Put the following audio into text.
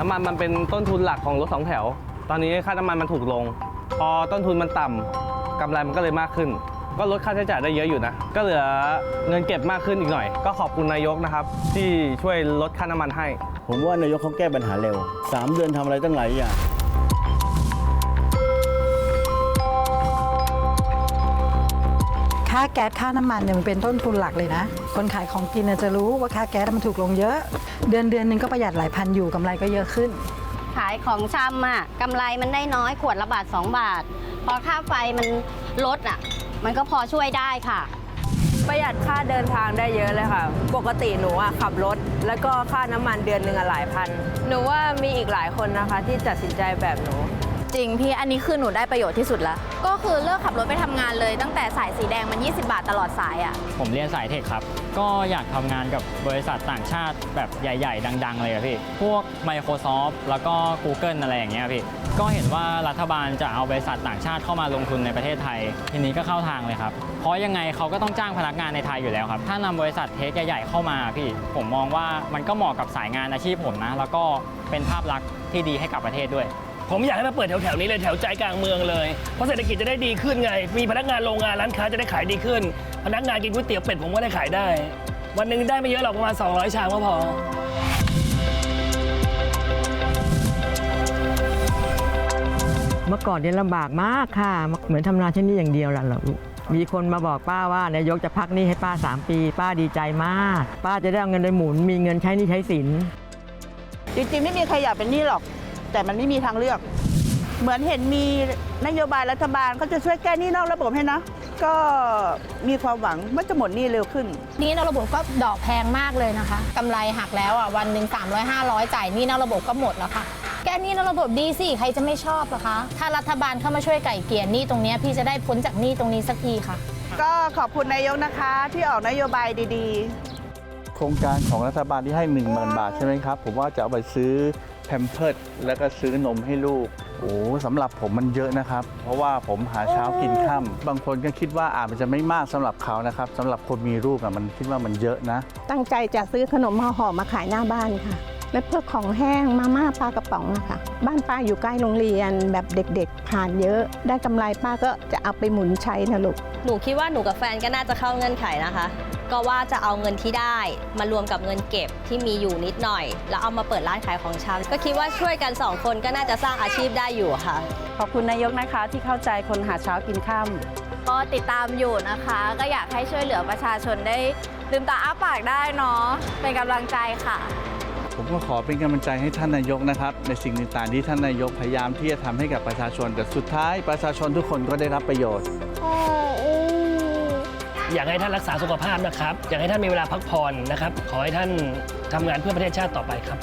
น้ำมันมันเป็นต้นทุนหลักของรถสองแถว ตอนนี้ค่าน้ำมันมันถูกลง พอต้นทุนมันต่ำกำไรมันก็เลยมากขึ้น ก็ลดค่าใช้จ่ายได้เยอะอยู่นะ ก็เหลือเงินเก็บมากขึ้นอีกหน่อย ก็ขอบคุณนายกนะครับ ที่ช่วยลดค่าน้ำมันให้ ผมว่านายกเขาแก้ปัญหาเร็ว 3 เดือนทำอะไรตั้งหลายอย่างาแก๊สค่าน้ำมันเนี่ยมันเป็นต้นทุนหลักเลยนะ คนขายของกินเนี่ยจะรู้ว่าค่าแก๊สมันถูกลงเยอะ เดือนเดือนหนึงก็ประหยัดหลายพันอยู่กำไรก็เยอะขึ้น ขายของชำอะกำไรมันได้น้อยขวดละบาท 2 บาท พอค่าไฟมันลดอะ มันก็พอช่วยได้ค่ะ ประหยัดค่าเดินทางได้เยอะเลยค่ะ ปกติหนูอะขับรถ แล้วก็ค่าน้ำมันเดือนหนึ่งอะหลายพัน หนูว่ามีอีกหลายคนนะคะที่ตัดสินใจแบบหนู จริงพี่อันนี้คือหนูได้ประโยชน์ที่สุดแล้วก็คือเลิกขับรถไปทำงานเลย ตั้งแต่สายสีแดงมัน 20 บาทตลอดสายอะ่ะผมเรียนสายเทคครับ ก็อยากทำงานกับบริษัทต่างชาติแบบใหญ่ ๆ ดัง ๆ เลยอะพี่ พวก Microsoft แล้วก็ Google อะไรอย่างเงี้ยพี่ ก็เห็นว่ารัฐบาลจะเอาบริษัทต่างชาติเข้ามาลงทุนในประเทศไทย ทีนี้ก็เข้าทางเลยครับ เพราะยังไงเขาก็ต้องจ้างพนักงานในไทยอยู่แล้วครับ ถ้านำบริษัทเทคใหญ่ ๆ เข้ามาพี่ ผมมองว่ามันก็เหมาะกับสายงานอาชีพผมนะ แล้วก็เป็นภาพลักษณ์ที่ดีให้กับประเทศด้วย ผมอยากให้มาเปิดแถวๆนี้เลยแถวใจกลางเมืองเลย เพราะเศรษฐกิจจะได้ดีขึ้นไง มีพนักงานโรงงานร้านค้าจะได้ขายดีขึ้น พนักงานกินก๋วยเตี๋ยวเป็ดผมก็ได้ขายได้ วันหนึ่งได้ไม่เยอะหรอกประมาณ 200 ชามก็พอ เมื่อก่อนเนี่ยลำบากมากค่ะ เหมือนทำนาที่นี่อย่างเดียวแหละลูกมีคนมาบอกป้าว่านายกจะพักหนี้ให้ป้า 3 ปี ป้าดีใจมาก ป้าจะได้เอาเงินไปหมุน มีเงินใช้หนี่ใช้สิน จริงๆ ไม่มีใครอยากเป็นหนี้หรอก แต่มันไม่มีทางเลือก เหมือนเห็นมีนโยบายรัฐบาลเขาจะช่วยแก้หนี้นอกระบบให้นะ ก็มีความหวังว่าจะหมดหนี้เร็วขึ้น นี่นอกระบบก็ดอกแพงมากเลยนะคะกำไรหักแล้วอะวันหนึ่ง300 500 จ่ายหนี่นอกระบบก็หมดแล้วค่ะ แก้หนี่นอกระบบดีสิใครจะไม่ชอบล่ะคะ ถ้ารัฐบาลเข้ามาช่วยไก่เกลี่ยหนี้ตรงเนี้ยพี่จะได้พ้นจากหนี้ตรงนี้สักทีค่ะ ก็ขอบคุณนายกนะคะที่ออกนโยบายดี ๆ โครงการของรัฐบาลที่ให้ 1 0,000 บาทใช่ไหมครับ ผมว่าจะเอาไปซื้อแพมเพิร์ดแล้วก็ซื้อนมให้ลูก โอ้สำหรับผมมันเยอะนะครับ เพราะว่าผมหาเช้ากินค่ำบางคนก็คิดว่าอาจมันจะไม่มากสำหรับเขานะครับสำหรับคนมีลูกอะมันคิดว่ามันเยอะนะ ตั้งใจจะซื้อขนมห่อหอมมาขายหน้าบ้านค่ะ และเพื่อของแห้งมาม่าปลากระป๋องนะคะบ้านป้าอยู่ใกล้โรงเรียนแบบเด็กๆ ผ่านเยอะ ได้กำไรป้าก็จะเอาไปหมุนใช้นะลูก หนูคิดว่าหนูกับแฟนก็น่าจะเข้าเงื่อนไขนะคะ ก็ว่าจะเอาเงินที่ได้ มารวมกับเงินเก็บที่มีอยู่นิดหน่อย แล้วเอามาเปิดร้านขายของชำก็คิดว่าช่วยกันสองคนก็น่าจะสร้างอาชีพได้อยู่ค่ะ ขอบคุณนายกนะคะที่เข้าใจคนหาเช้ากินค่ำก็ติดตามอยู่นะคะ ก็อยากให้ช่วยเหลือประชาชนได้ลืมตาอ้าปากได้เนาะเป็นกำลังใจค่ะผมก็ขอเป็นกำลังใจให้ท่านนายกนะครับ ในสิ่งต่างๆที่ท่านนายกพยายามที่จะทำให้กับประชาชนแต่สุดท้ายประชาชนทุกคนก็ได้รับประโยชน์ อยากให้ท่านรักษาสุขภาพนะครับ อยากให้ท่านมีเวลาพักผ่อนนะครับ ขอให้ท่านทำงานเพื่อประเทศชาติต่อไปครับ